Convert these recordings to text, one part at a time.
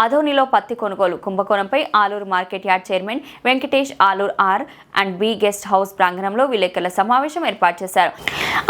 ఆధోనిలో పత్తి కొనుగోలు కుంభకోణంపై Aluru market yard chairman Venkatesh Alur R and B guest house ప్రాంగణంలో విలేకరుల సమావేశం ఏర్పాటు చేశారు.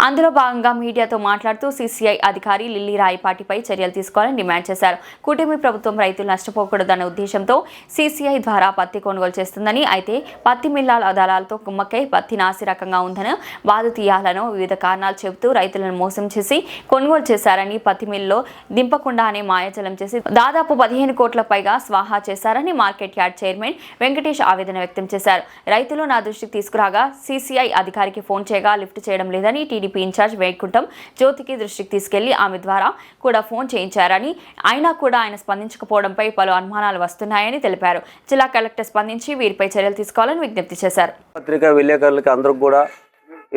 అందులో భాగంగా మీడియాతో మాట్లాడుతూ సీసీఐ అధికారి లిల్లీ రాయపాటిపై చర్యలు తీసుకోవాలని డిమాండ్ చేశారు. కూటమి ప్రభుత్వం రైతులు నష్టపోకూడదన్న ఉద్దేశంతో సీసీఐ ద్వారా పత్తి కొనుగోలు చేస్తుందని అయితే పత్తి మిల్లాల దళాలతో కుమ్మక్కై పత్తి నాసి రకంగా ఉందని బాధ తీయాలనో వివిధ కారణాలు చెబుతూ రైతులను మోసం చేసి కొనుగోలు చేశారని పత్తి మిల్లులో దింపకుండానే మాయాజలం చేసి దాదాపు పదిహేను కోట్ల పైగా స్వాహా చేశారని మార్కెట్ యార్డ్ చైర్మన్ వెంకటేష్ ఆవేదన వ్యక్తం చేశారు. రైతులు నా దృష్టికి తీసుకురాగా సీసీఐ అధికారికి ఫోన్ చేయగా లిఫ్ట్ చేయడం లేదని టీడీపీ ఇన్ఛార్జ్ వైకుంఠం జ్యోతికి దృష్టికి తీసుకెళ్ళి ఆమె ద్వారా కూడా ఫోన్ చేయించారని అయినా కూడా ఆయన స్పందించకపోవడంపై పలు అనుమానాలు వస్తున్నాయని తెలిపారు. జిల్లా కలెక్టర్ స్పందించి వీరిపై చర్యలు తీసుకోవాలని విజ్ఞప్తి చేశారు. పత్రికా విలేకరులకి అందరికి కూడా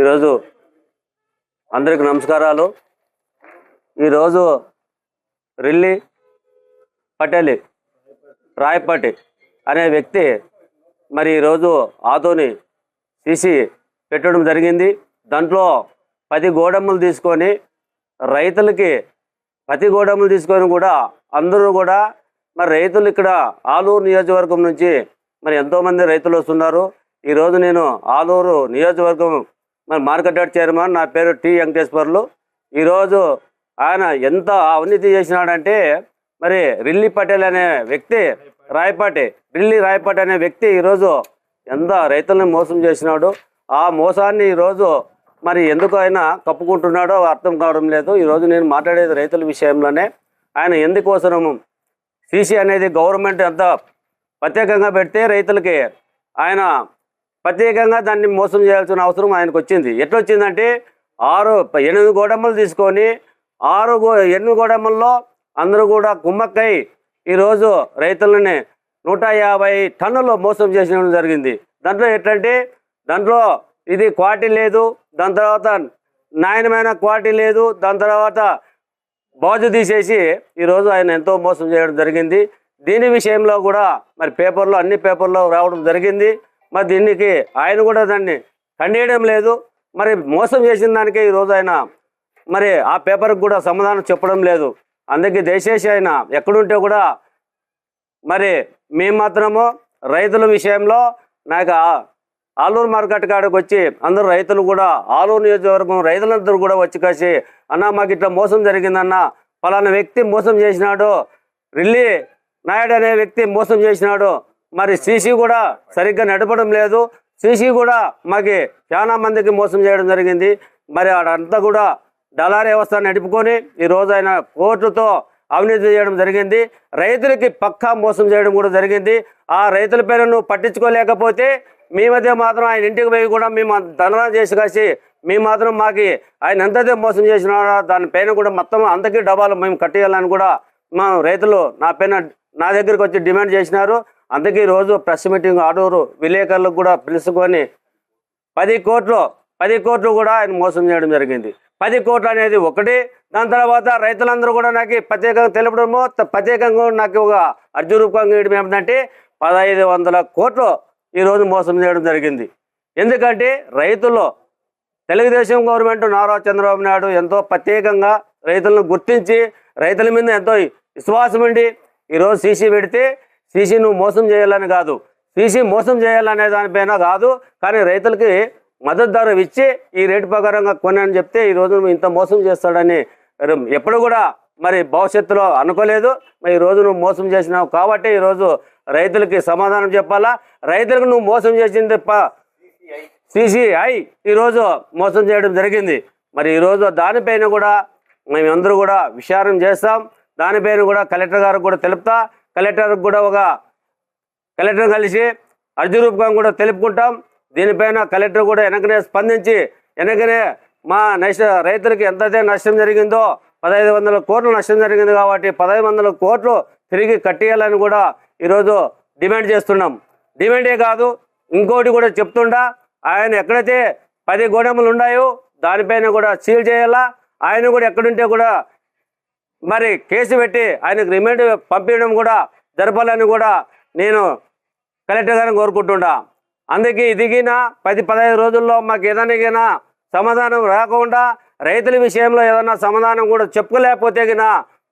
ఈరోజు అందరికి నమస్కారాలు. ఈరోజు రిల్లీ పటేలి రాయపాటి అనే వ్యక్తి మరి ఈరోజు ఆతోని తీసి పెట్టడం జరిగింది. దాంట్లో పది గోడములు తీసుకొని రైతులకి పది గోడములు తీసుకొని కూడా అందరూ కూడా మరి రైతులు ఇక్కడ ఆలూరు నియోజకవర్గం నుంచి మరి ఎంతోమంది రైతులు వస్తున్నారు. ఈరోజు నేను ఆలూరు నియోజకవర్గం మరి మార్కెట్ యార్డ్ చైర్మన్ నా పేరు టి వెంకటేశ్వర్లు. ఈరోజు ఆయన ఎంత అవినీతి చేసినాడంటే మరి రిల్లి పటేల్ అనే వ్యక్తి రాయపాటి రిల్లి రాయపాటి అనే వ్యక్తి ఈరోజు ఎంత రైతులను మోసం చేసినాడు? ఆ మోసాన్ని ఈరోజు మరి ఎందుకు ఆయన కప్పుకుంటున్నాడో అర్థం కావడం లేదు. ఈరోజు నేను మాట్లాడేది రైతుల విషయంలోనే. ఆయన ఎందుకోసము సీసీ అనేది గవర్నమెంట్ ఎంత ప్రత్యేకంగా పెడితే రైతులకి ఆయన ప్రత్యేకంగా దాన్ని మోసం చేయాల్సిన అవసరం ఆయనకు వచ్చింది ఎట్లొచ్చిందంటే ఆరు ఎనిమిది గోడమ్మలు తీసుకొని ఆరు గో ఎనిమిది గోడమ్మల్లో అందరూ కూడా కుమ్మక్కై ఈరోజు రైతులని నూట యాభై టన్నులు మోసం చేసిన జరిగింది. దాంట్లో ఎట్లంటే దాంట్లో ఇది క్వాలిటీ లేదు దాని తర్వాత నాయనమైన క్వాలిటీ లేదు దాని తర్వాత బాజు తీసేసి ఈరోజు ఆయన ఎంతో మోసం చేయడం జరిగింది. దీని విషయంలో కూడా మరి పేపర్లో అన్ని పేపర్లో రావడం జరిగింది. మరి దీనికి ఆయన కూడా దాన్ని ఖండియడం లేదు. మరి మోసం చేసిన దానికే ఈరోజు ఆయన మరి ఆ పేపర్కి కూడా సమాధానం చెప్పడం లేదు. అందుకే దయచేసి ఆయన ఎక్కడుంటే కూడా మరి మేము మాత్రము రైతుల విషయంలో నాకు ఆలూరు మార్కెట్ కాడకు వచ్చి అందరూ రైతులు కూడా ఆలూరు నియోజకవర్గం రైతులందరూ కూడా వచ్చి కాసి అన్న మాకు ఇట్లా మోసం జరిగిందన్న ఫలానా వ్యక్తి మోసం చేసినాడు రిల్లీ నాయుడు అనే వ్యక్తి మోసం చేసినాడు మరి సీసీ కూడా సరిగ్గా నడపడం లేదు సీసీ కూడా మాకు చాలా మందికి మోసం చేయడం జరిగింది మరి ఆడంతా కూడా దళారీ వ్యవస్థ నడుపుకొని ఈ రోజు ఆయన కోర్టుతో అవినీతి చేయడం జరిగింది. రైతులకి పక్కా మోసం చేయడం కూడా జరిగింది. ఆ రైతుల పేరు నువ్వు పట్టించుకోలేకపోతే మీ మధ్య మాత్రం ఆయన ఇంటికి పోయి కూడా మేము ధనరా చేసి కాసి మీ మాత్రం మాకి ఆయన ఎంతైతే మోసం చేసినా దానిపైన కూడా మొత్తం అంతకీ డబ్బాలు మేము కట్టేయాలని కూడా మా రైతులు నా పైన నా దగ్గరికి వచ్చి డిమాండ్ చేసినారు. అందుకే రోజు ప్రెస్ మీటింగ్ ఆడూరు విలేకరులకు కూడా పిలుచుకొని పది కోట్లు పది కోట్లు కూడా ఆయన మోసం చేయడం జరిగింది. పది కోట్లు అనేది ఒకటి. దాని తర్వాత రైతులందరూ కూడా నాకు ప్రత్యేకంగా తెలపడము ప్రత్యేకంగా నాకు ఒక అర్జు రూపంగా ఇవ్వడం ఏమిటంటే పదహైదు వందల కోట్లు ఈరోజు మోసం చేయడం జరిగింది. ఎందుకంటే రైతులు తెలుగుదేశం గవర్నమెంట్ నారా చంద్రబాబు నాయుడు ఎంతో ప్రత్యేకంగా రైతులను గుర్తించి రైతుల మీద ఎంతో విశ్వాసం ఉండి ఈరోజు సీసీ పెడితే సీసీ నువ్వు మోసం చేయాలని కాదు. సీసీ మోసం చేయాలనే దానిపైన కాదు. కానీ రైతులకి మద్దతు ధర ఇచ్చి ఈ రేటు ప్రకారంగా కొనని చెప్తే ఈ నువ్వు ఇంత మోసం చేస్తాడని ఎప్పుడు కూడా మరి భవిష్యత్తులో అనుకోలేదు. మరి ఈరోజు నువ్వు మోసం చేసినావు కాబట్టి ఈరోజు రైతులకి సమాధానం చెప్పాలా? రైతులకు నువ్వు మోసం చేసింది సిసిఐ ఈరోజు మోసం చేయడం జరిగింది. మరి ఈరోజు దానిపైన కూడా మేమందరూ కూడా విచారం చేస్తాం. దానిపైన కూడా కలెక్టర్ గారికి కూడా తెలుపుతా. కలెక్టర్కి కూడా ఒక కలెక్టర్ కలిసి అర్జీ రూపకం కూడా తెలుపుకుంటాం. దీనిపైన కలెక్టర్ కూడా వెనకనే స్పందించి వెనకనే మా నష్ట రైతులకి ఎంతైతే నష్టం జరిగిందో పదహైదు వందల కోట్లు నష్టం జరిగింది కాబట్టి పదహైదు వందల కోట్లు తిరిగి కట్టేయాలని కూడా ఈరోజు డిమాండ్ చేస్తున్నాం. డిమాండే కాదు ఇంకోటి కూడా చెప్తుండా ఆయన ఎక్కడైతే పది గోడములు ఉన్నాయో దానిపైన కూడా సీల్ చేయాలా ఆయన కూడా ఎక్కడుంటే కూడా మరి కేసు పెట్టి ఆయనకు రిమైండ్ పంపించడం కూడా జరపాలని కూడా నేను కలెక్టర్ గారిని కోరుకుంటుండా అందుకే దిగిన పది పదహైదు రోజుల్లో మాకు ఏదైనా సమాధానం రాకుండా రైతుల విషయంలో ఏదైనా సమాధానం కూడా చెప్పుకోలేకపోతే గిన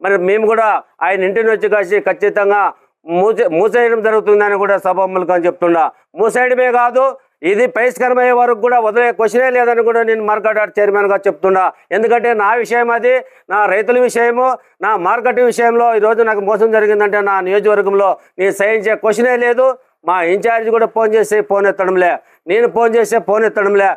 మరి మేము కూడా ఆయన ఇంటిని వచ్చి కలిసి ఖచ్చితంగా మూసే మూసేయడం జరుగుతుందని కూడా శబంపులకని చెప్తుండ మూసేయడమే కాదు ఇది పరిష్కారమయ్యే వరకు కూడా వదిలే క్వశ్చనే లేదని కూడా నేను మార్కెట్ చైర్మన్గా చెప్తున్నా. ఎందుకంటే నా విషయం అది నా రైతుల విషయము నా మార్కెట్ విషయంలో ఈరోజు నాకు మోసం జరిగిందంటే నా నియోజకవర్గంలో నేను సహించే క్వశ్చనే లేదు. మా ఇన్ఛార్జ్ కూడా ఫోన్ చేసి ఫోన్ ఎత్తడంలే. నేను ఫోన్ చేసే ఫోన్ ఎత్తడంలే.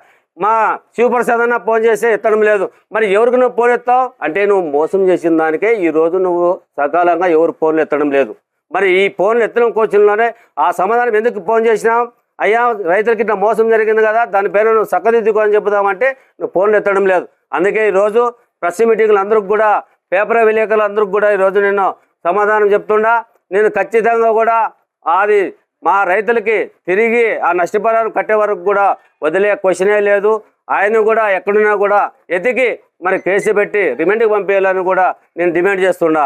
మా శివప్రసాద్ అన్న ఫోన్ చేసి ఎత్తడం లేదు. మరి ఎవరికి నువ్వు ఫోన్ ఎత్తావు? అంటే నువ్వు మోసం చేసిన దానికే ఈ రోజు నువ్వు సకాలంగా ఎవరు ఫోన్లు ఎత్తడం లేదు. మరి ఈ ఫోన్లు ఎత్తడం కోచంలోనే ఆ సమాధానం ఎందుకు ఫోన్ చేసినావు? అయ్యా రైతులకి ఇట్లా మోసం జరిగింది కదా దానిపైన నువ్వు చక్కదిద్దుకో అని చెబుదామంటే నువ్వు ఫోన్లు ఎత్తడం లేదు. అందుకే ఈరోజు ప్రెస్ మీటింగ్లు అందరికి కూడా పేపర్ విలేకరులు అందరికి కూడా ఈరోజు నేను సమాధానం చెప్తుండా. నేను ఖచ్చితంగా కూడా అది మా రైతులకి తిరిగి ఆ నష్టపరిహారం కట్టే వరకు కూడా వదిలే క్వశ్చనే లేదు. ఆయన కూడా ఎక్కడున్నా కూడా ఎతికి మరి కేసు పెట్టి రిమాండ్కి పంపించాలని కూడా నేను డిమాండ్ చేస్తున్నా.